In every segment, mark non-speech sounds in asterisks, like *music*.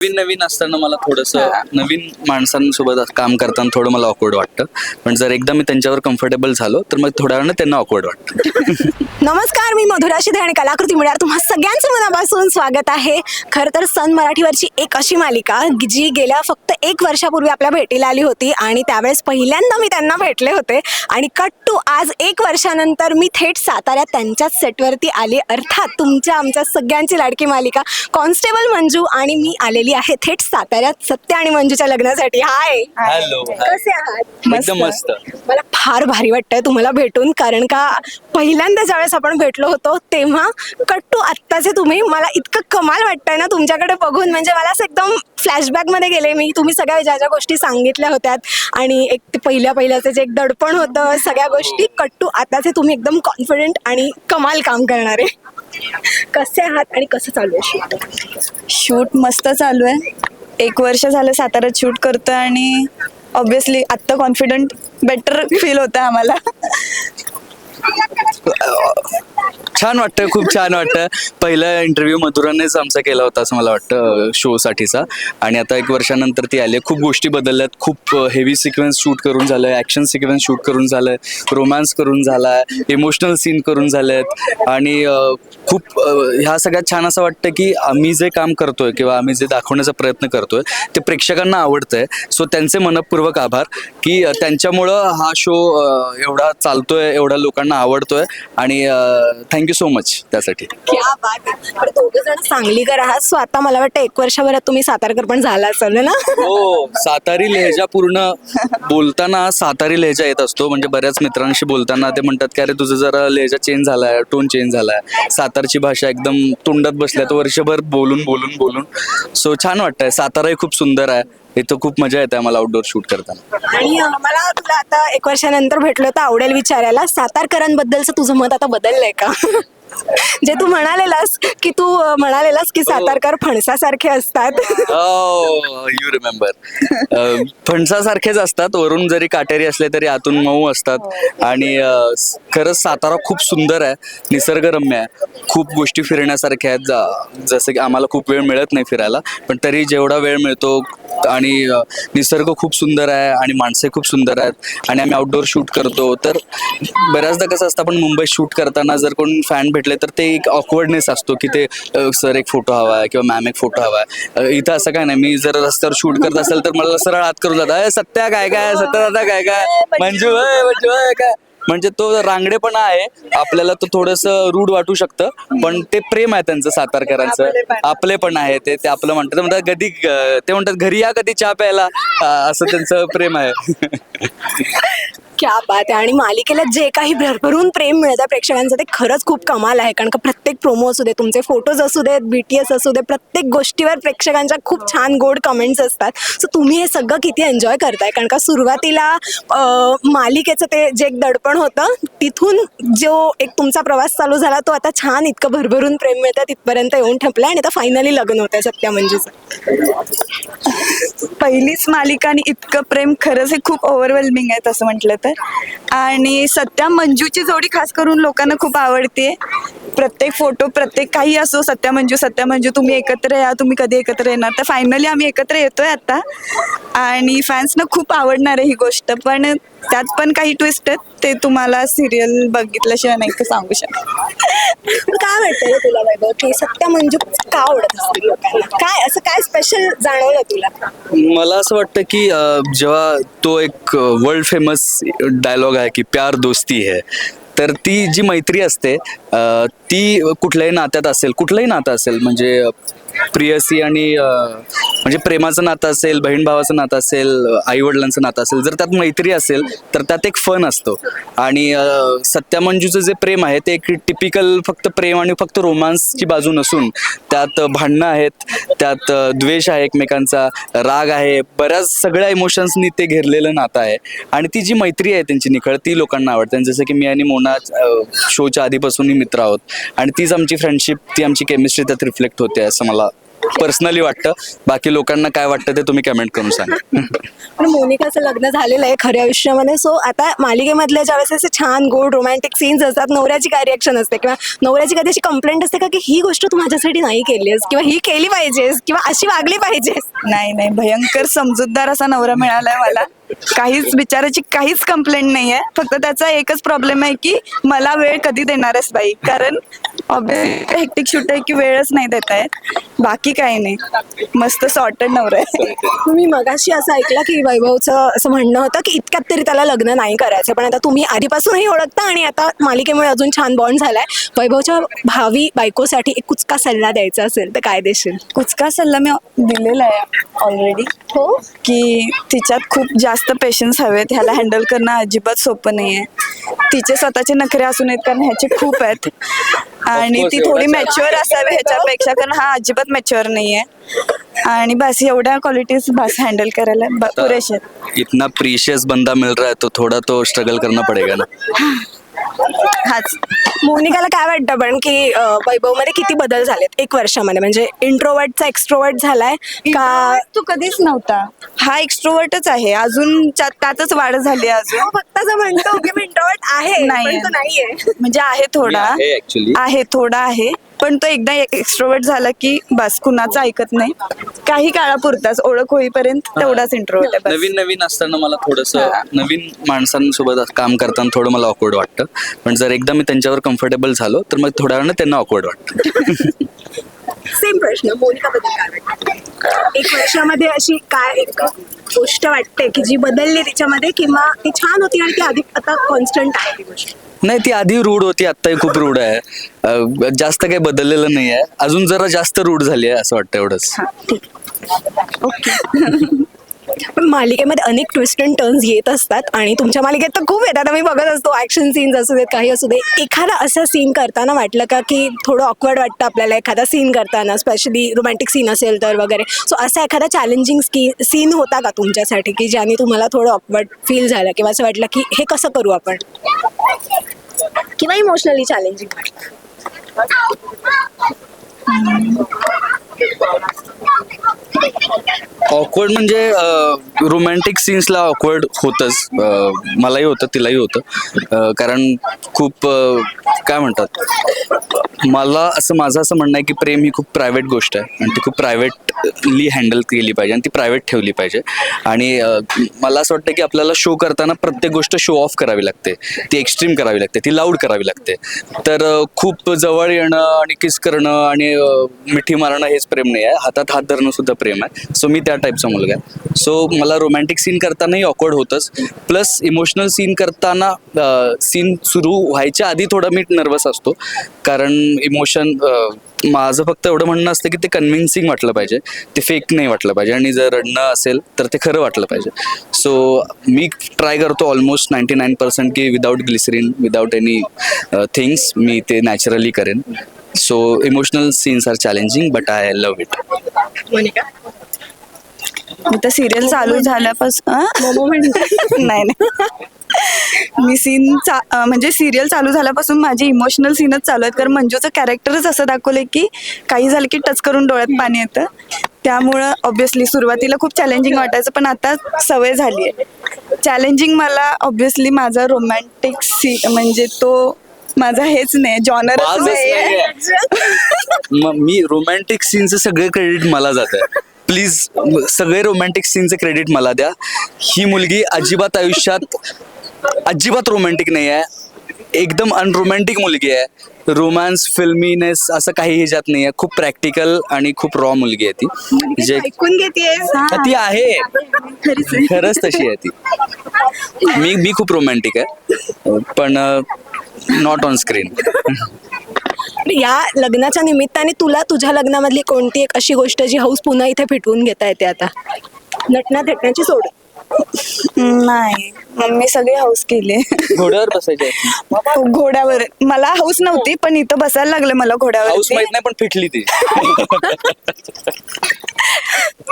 नवीन नवीन असताना मला थोडस नवीन माणसांसोबत काम करताना थोडं मला ऑकवर्ड वाटतं. पण जर एकदा मी त्यांच्यावर कम्फर्टेबल झालो तर मग थोड्या वेळानं त्यांना ऑकवर्ड वाटतं. *laughs* नमस्कार मी मधुरा शिधे आणि कलाकृती मिळणार तुम्हा सगळ्यांचं मनापासून स्वागत आहे. खरं तर सन मराठीवरची एक अशी मालिका जी गेल्या फक्त एक वर्षापूर्वी आपल्या भेटीला आली होती आणि त्यावेळेस पहिल्यांदा मी त्यांना भेटले होते. आणि कट टू आज एक वर्षानंतर मी थेट साताऱ्यात त्यांच्याच सेटवरती आली. अर्थात तुमच्या आमच्या सगळ्यांची लाडकी मालिका कॉन्स्टेबल मंजू आणि मी आलेली आहे थेट साताऱ्यात सत्य आणि मंजूच्या लग्नासाठी. हाय. हॅलो कसे आहात? एकदम मस्त. मला फार भारी वाटतंय तुम्हाला भेटून कारण का पहिल्यांदा ज्यावेळेस आपण भेटलो होतो तेव्हा कट्टू आत्ताचे तुम्ही मला इतकं कमाल वाटतंय ना तुमच्याकडे बघून. म्हणजे मला असं एकदम फ्लॅशबॅकमध्ये गेले मी. तुम्ही सगळ्या ज्या ज्या गोष्टी सांगितल्या होत्या आणि एक पहिल्या पहिल्याचं जे एक दडपण होतं सगळ्या गोष्टी कट्टू आताचे तुम्ही एकदम कॉन्फिडेंट आणि कमाल काम करणारे. कसे आहात आणि कसं चालू आहे शूट? शूट मस्त चालू आहे. एक वर्ष झालं साताऱ्यात शूट करतोय आणि ऑब्विसली आत्ता कॉन्फिडंट बेटर फील होतं आम्हाला. छान वाटतं खूप छान वाटतं. पहिला इंटरव्ह्यू मधुरानेच आमचा केला होता असं मला वाटतं शो साठीचा. आणि आता एक वर्षानंतर ती आली खूप गोष्टी बदलल्यात. खूप हेवी सिक्वेन्स शूट करून झालं ॲक्शन सिक्वेन्स शूट करून झालंय. रोमॅन्स करून झालाय इमोशनल सीन करून झालेत. आणि खूप ह्या सगळ्यात छान असं वाटतं की आम्ही जे काम करतोय किंवा आम्ही जे दाखवण्याचा प्रयत्न करतोय ते प्रेक्षकांना आवडतंय. सो त्यांचे मनपूर्वक आभार की त्यांच्यामुळं हा शो एवढा चालतोय एवढा लोकांना आवडतोय आणि थँक्यू सो मच त्यासाठी. सांगलीकर आहात सो आता मला वाटतं एक वर्षभरात तुम्ही सातारकर पण झाला असेल ना? हो सातारी लहेजा पूर्ण बोलताना सातारी लहेजा येत असतो. म्हणजे बऱ्याच मित्रांशी बोलताना ते म्हणतात की अरे तुझं जरा लहेजा चेंज झालाय टोन चेंज झालाय. सातारची भाषा एकदम तोंडात बसल्यात वर्षभर बोलून बोलून बोलून. सो छान वाटतंय. साताराही खूप सुंदर आहे. इथं खूप मजा येते मला आउटडोर शूट करताना. आणि अं, मला तुला आता एक वर्षानंतर भेटलो तर आवडेल विचारायला. सातारकरांबद्दलचं तुझं मत आता बदललंय का? *laughs* जे तू म्हणालेलास की तू अं, म्हणालेलास की सातारकर फणसासारखे असतात. यू रिमेंबर फणसासारखेच असतात. वरून जरी काटेरी असले तरी आतून मऊ असतात. आणि अ, स- खरंच सातारा खूप सुंदर आहे. निसर्गरम्य आहे. खूप गोष्टी फिरण्यासारख्या आहेत. जा- जसं की आम्हाला खूप वेळ मिळत नाही फिरायला. पण तरी जेवढा वेळ मिळतो आणि अ, निसर्ग खूप सुंदर आहे आणि माणसे खूप सुंदर आहेत आणि आम्ही आउटडोर शूट करतो. तर बऱ्याचदा कसं असतं आपण मुंबईत शूट करताना जर कोण फॅन भेटले तर ते एक ऑकवर्डनेस असतो की ते सर एक फोटो हवा आहे किंवा मॅम एक फोटो हवा आहे. इथं असं काय नाही. मी जर रस्त्यावर शूट करत असेल तर मला सरळ हात करून जातात. "अय, सत्या काय काय सत्या दादा काय काय? मंजू मंजू काय? म्हणजे तो रांगडेपणा आहे. आपल्याला तो थोडस रूढ वाटू शकतं पण ते प्रेम आहे त्यांचं सातारकरांचं. आपले पण. आहे ते ते आपलं म्हणतात. म्हणतात कधी ते म्हणतात घरी या कधी चहा प्यायला. असं त्यांचं प्रेम आहे. *laughs* क्या बात आहे. आणि मालिकेला जे काही भरभरून प्रेम मिळतं प्रेक्षकांचं ते खरंच खूप कमाल आहे. कारण का प्रत्येक प्रोमो असू दे तुमचे फोटोज असू देत बी टी एस असू दे प्रत्येक गोष्टीवर प्रेक्षकांच्या खूप छान गोड कमेंट्स असतात. सो तुम्ही हे सगळं किती एन्जॉय करताय? कारण का सुरुवातीला मालिकेचं ते जे एक दडपण होतं तिथून जो एक तुमचा प्रवास चालू झाला तो आता छान इतकं भरभरून प्रेम मिळतं तिथपर्यंत येऊन ठेपलं आणि आता फायनली लग्न होतंय सत्या म्हणजेच पहिलीच मालिका आणि इतकं प्रेम खरंच हे खूप ओव्हरवेल्मिंग आहे तसं म्हटलं तर. आणि सत्या मंजूची जोडी खास करून लोकांना खूप आवडते प्रत्येक फोटो प्रत्येक काही असो सत्या मंजू सत्या मंजू तुम्ही एकत्र या तुम्ही कधी एकत्र येणार? तर फायनली आम्ही एकत्र येतोय आता. आणि फॅन्सना खूप आवडणार आहे ही गोष्ट. पण त्यात पण काही ट्विस्ट आहेत ते तुम्हाला सिरियल बघितल्याशिवाय नाही का सांगू शकत. काय वाटतं तुला वैभव की सत्या मंजू का आवडत असतील लोकांना? काय असं काय स्पेशल जाणवलं तुला? मला असं वाटतं की अं, जेव्हा तो एक वर्ल्ड फेमस डायलॉग आहे की प्यार दोस्ती है तर ती जी मैत्री असते ती कुठल्याही नात्यात असेल कुठलंही नातं असेल म्हणजे प्रियसी आणि म्हणजे प्रेमाचं नातं असेल बहीण भावाचं नातं असेल आई वडिलांचं नातं असेल जर त्यात मैत्री असेल तर त्यात एक फन असतो. आणि सत्यमंजूचं जे प्रेम आहे ते एक टिपिकल फक्त प्रेम आणि फक्त रोमांसची बाजू नसून त्यात भांडणं आहेत त्यात द्वेष आहे एकमेकांचा राग आहे बऱ्याच सगळ्या इमोशन्सनी ते घेरलेलं नातं आहे. आणि ती जी मैत्री आहे त्यांची निखळ ती लोकांना आवडते. जसं की मी आणि मोना शोच्या आधीपासूनही मित्र आहोत. आणि तीच आमची फ्रेंडशिप ती आमची केमिस्ट्री त्यात रिफ्लेक्ट होते असं मला पर्सनली वाटतं? बाकी लोकांना काय वाटतं ते तुम्ही कमेंट करून सांगा. पण मोनिकाचं लग्न झालेलं आहे खऱ्या आयुष्यामध्ये. सो आता मालिकेमधल्या ज्यावेळेस असे छान गोड रोमॅन्टिक सीन्स असतात नवऱ्याची काय रिॲक्शन असते? किंवा नवऱ्याची कधी अशी कंप्लेंट असते का की ही गोष्ट तू माझ्यासाठी नाही केलीस किंवा ही केली पाहिजेस? किंवा अशी वागली पाहिजेस? नाही नाही. भयंकर समजूतदार असा नवरा मिळालाय मला. काहीच बिचाराची काहीच कंप्लेंट नाही आहे फक्त त्याचा एकच प्रॉब्लेम आहे की मला वेळ कधी देणार आहेस बाई? कारण हेक्टिक शूट आहे की वेळच नाही देत आहेत बाकी काही नाही. मस्त सॉर्टेड नवरा आहे. तुम्ही मगाशी असं ऐकलं की वैभवचं असं म्हणणं होतं की इतक्यात तरी त्याला लग्न नाही करायचं. पण आता तुम्ही आधीपासूनही ओळखता आणि आता मालिकेमुळे अजून छान बॉन्ड झालाय. वैभवच्या भावी बायकोसाठी एक कुचका सल्ला द्यायचा असेल तर काय देशील? कुचका सल्ला मी दिलेला आहे ऑलरेडी हो? की तिच्यात खूप जास्त पेशन्स हवेत ह्याला हँडल करणं अजिबात सोपं नाही आहे तिचे स्वतःचे नखरे असून आहेत कारण ह्याचे खूप आहेत. आणि ती थोडी मॅच्युअर असावी ह्याच्यापेक्षा कारण हा अजिबात मॅच्युअर नाही आहे आणि बस एवढ्या क्वालिटीज बस हँडल करायला ब- पुरेशे आहेत. इतना प्रीशियस बंदा मिल रहा है तो थोड़ा तो स्ट्रगल करना पड़ेगा ना. हाच मोनिकाला काय वाटतं? पण की वैभवमध्ये किती बदल झालेत एक वर्षामध्ये? म्हणजे इंट्रोवर्टचा एक्स्ट्रोवर्ट झालाय का? तू कधीच नव्हता. हा एक्स्ट्रोवर्टच आहे. अजून त्या- त्यातच वाढ झाली आहे अजून. फक्त असं म्हणतो की मी इंट्रोवर्ट आहे नाही. पण तो नाहीये. म्हणजे आहे थोडा. मी आहे actually. आहे थोडा आहे. पण तो एकदा एक्स्ट्रोवर्ट झाला की बस कुणाचं ऐकत नाही. काही काळापुरताच ओळख होईपर्यंत तेवढाच इंट्रोवर्ट आहे बस. नवीन नवीन असताना मला थोडस. नवीन माणसांसोबत काम करताना थोडं मला ऑकवर्ड वाटतं. पण जर एकदा मी त्यांच्यावर कम्फर्टेबल झालो तर मग थोड्या वेळानं त्यांना ऑकवर्ड वाटतं. सेम प्रश्न मोनिका बद्दल काय वाटतं. एक वर्षामध्ये अशी काय एक गोष्ट वाटते की जी बदलली तिच्यामध्ये किंवा ती छान होती आणि ती आधी आता कॉन्स्टंट आहे ती गोष्ट. नाही ती आधी रूढ होती आत्ताही खूप रूढ आहे. अं, जास्त काही बदललेलं नाही आहे अजून जरा जास्त रूढ झाली आहे असं वाटतं एवढंच. पण मालिकेमध्ये अनेक ट्विस्ट अँड टर्न्स येत असतात आणि तुमच्या मालिकेत तर खूप येतात. आम्ही बघत असतो ॲक्शन सीन्स असू देत काही असू दे एखादा असा सीन करताना वाटलं का की थोडं ऑकवर्ड वाटतं आपल्याला एखादा सीन करताना स्पेशली रोमॅन्टिक सीन असेल तर वगैरे. सो असा एखादा चॅलेंजिंग स्की सीन होता का तुमच्यासाठी की ज्याने तुम्हाला थोडं ऑकवर्ड फील झालं किंवा असं वाटलं की हे कसं करू आपण? किंवा इमोशनली चॅलेंजिंग वाटलं? ऑकवर्ड म्हणजे रोमॅन्टिक सीन्सला ऑकवर्ड होतच. मलाही होतं तिलाही होतं. कारण खूप काय म्हणतात? मला असं माझं असं म्हणणं आहे की प्रेम ही खूप प्रायव्हेट गोष्ट आहे. आणि ती खूप प्रायव्हेटली हँडल केली पाहिजे आणि ती प्रायव्हेट ठेवली पाहिजे. आणि मला असं वाटतं की आपल्याला शो करताना प्रत्येक गोष्ट शो ऑफ करावी लागते. ती एक्स्ट्रीम करावी लागते. ती लाऊड करावी लागते. तर खूप जवळ येणं आणि किस करणं आणि मिठी मारणं हेच प्रेम नाही आहे. हातात हात धरणं सुद्धा प्रेम आहे. सो मी त्या टाईपचा मुलगा आहे. सो मला रोमॅन्टिक सीन करतानाही ऑकवर्ड होतंच. प्लस इमोशनल सीन करताना सीन सुरू व्हायच्या आधी थोडा मी नर्वस असतो. कारण इमोशन माझं फक्त एवढं म्हणणं असतं की ते कन्व्हिन्सिंग वाटलं पाहिजे. ते फेक नाही वाटलं पाहिजे. आणि जर रडणं असेल तर ते खरं वाटलं पाहिजे. सो मी ट्राय करतो ऑलमोस्ट नाईन्टी नाईन पर्सेंट की without glycerine without any things मी ते नॅचरली करेन. So emotional scenes are challenging but I love it Monica? मी तर सिरियल चालू झाल्यापासून अं? मोमो म्हणते *laughs* नाही नाही. मी सीन म्हणजे सिरियल चालू झाल्यापासून माझे इमोशनल सीनच चालू आहेत. कारण मंजूचं कॅरेक्टरच असं दाखवलंय की काही झालं की टच करून डोळ्यात पाणी येतं. त्यामुळं ऑब्विसली सुरुवातीला खूप चॅलेंजिंग वाटायचं पण आता सवय झाली आहे चॅलेंजिंग मला ऑब्विसली माझा रोमॅन्टिक सी म्हणजे तो माझा हेच नाही जॉनरच. *laughs* मग मी रोमॅन्टिक सीनचं सगळे क्रेडिट मला जात आहे प्लीज सगळे रोमॅन्टिक सीनचं क्रेडिट मला द्या. ही मुलगी अजिबात आयुष्यात अजिबात रोमॅन्टिक नाही आहे एकदम अनरोमॅन्टिक मुलगी आहे. रोमॅन्स फिल्मीनेस असं काही ह्याच्यात नाही आहे खूप प्रॅक्टिकल आणि खूप रॉ मुलगी आहे ती. जे ऐकून घेतेस हा, ती आहे. खरीच. आहे. खरंच तशी आहे ती. मी मी खूप रोमॅन्टिक आहे. पण नॉट ऑन स्क्रीन या लग्नाच्या निमित्ताने तुला तुझ्या लग्नामधली कोणती एक अशी गोष्ट जी हौस पुन्हा इथे फिटवून घेता येते आता? नटना थटण्याची सोड नाही. मग मी सगळी हाऊस केली घोड्यावर बसायचे घोड्यावर. मला हाऊस नव्हती पण इथं बसायला लागलं मला हाऊस घोड्यावर माहीत नाही पण फिटली ती.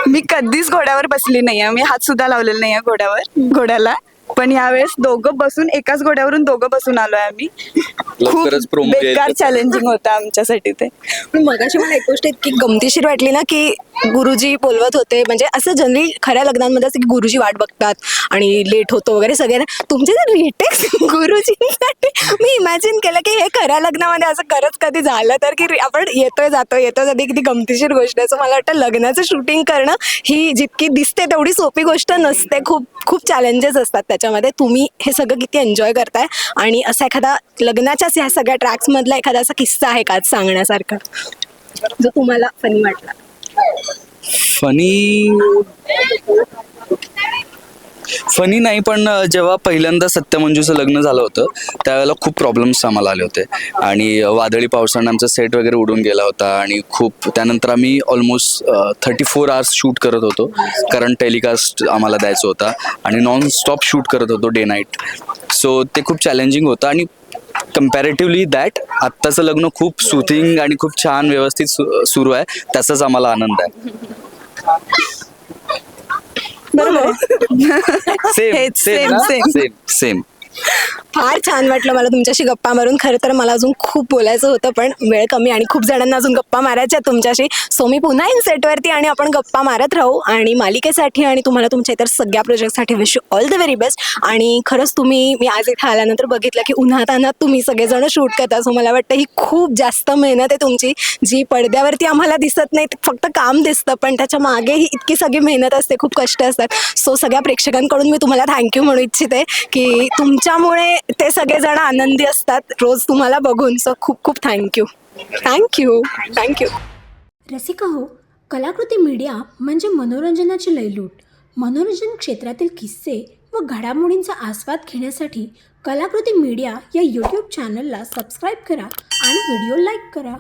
मी कधीच घोड्यावर बसली नाहीये. मी हात सुद्धा लावलेला नाहीये घोड्यावर घोड्याला. पण यावेळेस दोघं बसून एकाच घोड्यावरून दोघं बसून आलोय आम्ही. खूप लवकरच promo येईल बेकार त्याचा. चॅलेंजिंग होतं आमच्यासाठी ते. पण मगाशी मला एक गोष्ट इतकी गमतीशीर वाटली ना की गुरुजी बोलवत होते. म्हणजे असं जनरली खऱ्या लग्नांमध्ये असं की गुरुजी वाट बघतात आणि लेट होतो वगैरे सगळे तुमचे जर रिटेक्स *laughs* गुरुजींसाठी मी इमॅजिन केलं की हे खऱ्या लग्नामध्ये असं खरंच कधी झालं तर की आपण येतोय जातोय येतोय जाते किती गमतीशीर गोष्ट आहे. सो मला वाटतं लग्नाचं शूटिंग करणं ही जितकी दिसते तेवढी सोपी गोष्ट नसते. खूप खूप चॅलेंजेस असतात त्याच्यामध्ये. तुम्ही हे सगळं किती एन्जॉय करताय आणि असा एखादा लग्नाच्याच ह्या सगळ्या ट्रॅक्समधला एखादा असा किस्सा आहे का सांगण्यासारखा? जो तुम्हाला फनी वाटला. फनी फनी नाही पण जेव्हा पहिल्यांदा सत्यमंजूचं लग्न झालं होतं त्यावेळेला खूप प्रॉब्लेम्स आम्हाला आले होते. आणि वादळी पावसानं आमचा सेट वगैरे उडून गेला होता. आणि खूप त्यानंतर आम्ही almost thirty four hours shoot करत होतो. कारण टेलिकास्ट आम्हाला द्यायचं होता. आणि नॉन स्टॉप शूट करत होतो डे नाईट सो ते खूप चॅलेंजिंग होतं. आणि कम्पॅरेटिव्हली दॅट आत्ताचं लग्न खूप सुथिंग आणि खूप छान व्यवस्थित सुरू आहे. त्याचाच आम्हाला आनंद आहे. Same same. सेम सेम फार छान वाटलं मला तुमच्याशी गप्पा मारून. खरं तर मला अजून खूप बोलायचं होतं पण वेळ कमी आणि खूप जणांना अजून गप्पा मारायच्या तुमच्याशी. सो मी पुन्हा येईन सेटवरती आणि आपण गप्पा मारत राहू. आणि मालिकेसाठी आणि तुम्हाला तुमच्या इतर सगळ्या प्रोजेक्टसाठी wish you all the very best आणि खरंच तुम्ही मी आज इथे आल्यानंतर बघितलं की उन्हातानात तुम्ही सगळेजण शूट करता. सो मला वाटतं ही खूप जास्त मेहनत आहे तुमची जी पडद्यावरती आम्हाला दिसत नाही. फक्त काम दिसतं पण त्याच्यामागे ही इतकी सगळी मेहनत असते खूप कष्ट असतात. सो सगळ्या प्रेक्षकांकडून मी तुम्हाला थँक्यू म्हणू इच्छिते की त्याच्यामुळे ते सगळेजण आनंदी असतात. रोज तुम्हाला बघून. सो खूप खूप थँक्यू थँक्यू थँक्यू रसिका हो कलाकृती मीडिया म्हणजे मनोरंजनाची लयलूट. मनोरंजन क्षेत्रातील किस्से व घडामोडींचा आस्वाद घेण्यासाठी कलाकृती मीडिया या यूट्यूब चॅनलला सबस्क्राईब करा आणि व्हिडिओ लाईक करा.